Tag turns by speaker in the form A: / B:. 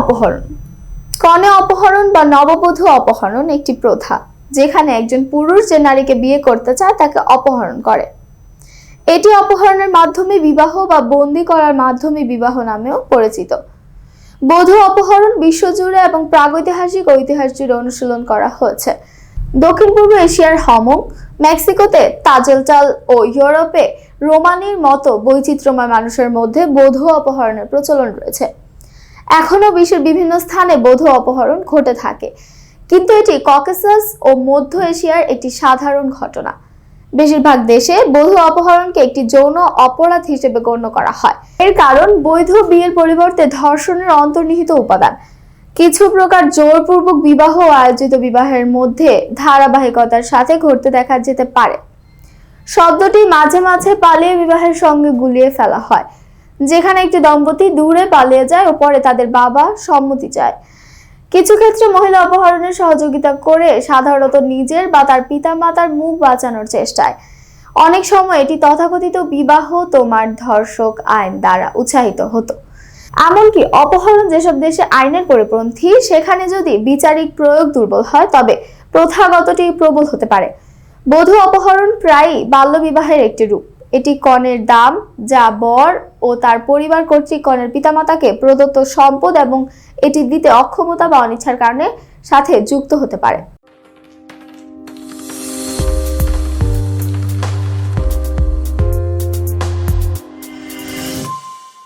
A: অপহরণ। কনে অপহরণ বা নববধূ অপহরণ একটি প্রথা, যেখানে একজন পুরুষ যে নারীকে বিয়ে করতে চায় তাকে অপহরণ করে। এটি অপহরণের মাধ্যমে বিবাহ বা বন্দি করার মাধ্যমে বিবাহ নামেও পরিচিত। বধূ অপহরণ বিশ্বজুড়ে এবং প্রাগৈতিহাসিক ও ইতিহাস জুড়ে অনুশীলন করা হয়েছে। দক্ষিণ পূর্ব এশিয়ার হমং, মেক্সিকোতে তাজেলচাল ও ইউরোপে রোমানির মতো বৈচিত্র্যময় মানুষের মধ্যে বধূ অপহরণের প্রচলন রয়েছে। এখনও বিশ্বের বিভিন্ন স্থানে বধূ অপহরণ ঘটে থাকে। কিন্তু এটি ককেসাস ও মধ্য এশিয়ার একটি সাধারণ ঘটনা। বেশিরভাগ দেশে বধূ অপহরণকে একটি যৌন অপরাধ হিসেবে গণ্য করা হয়। এর কারণ বৈধ বিয়ের পরিবর্তে ধর্ষণের অন্তর্নিহিত উপাদান। কিছু প্রকার জোরপূর্বক বিবাহ আয়োজিত বিবাহের মধ্যে ধারাবাহিকতার সাথে ঘটতে দেখা যেতে পারে। শব্দটি মাঝে মাঝে পালিয়ে বিবাহের সঙ্গে গুলিয়ে ফেলা হয়। যেখানে একটি দম্পতি দূরে পালিয়ে যায় ও পরে তাদের বাবা সম্মতি চায়। কিছু ক্ষেত্রে মহিলা অপহরণের সহযোগিতা করে সাধারণত নিজের বা তার পিতামাতার মুখ বাঁচানোর চেষ্টায়। অনেক সময় এটি তথাকথিত বিবাহ তোমার ধর্ষক আইন দ্বারা উৎসাহিত হতো। এমনকি অপহরণ যেসব দেশে আইনের পরিপন্থী, সেখানে যদি বিচারিক প্রয়োগ দুর্বল হয়, তবে প্রথাগতটি প্রবল হতে পারে। বধূ অপহরণ প্রায়ই বাল্যবিবাহের একটি রূপ। এটি কনের দাম, যা বর ও তার পরিবার কর্তৃক কনের পিতামাতাকে প্রদত্ত সম্পদ এবং এটি দিতে অক্ষমতা বা অনিচ্ছার কারণে সাথে যুক্ত হতে পারে।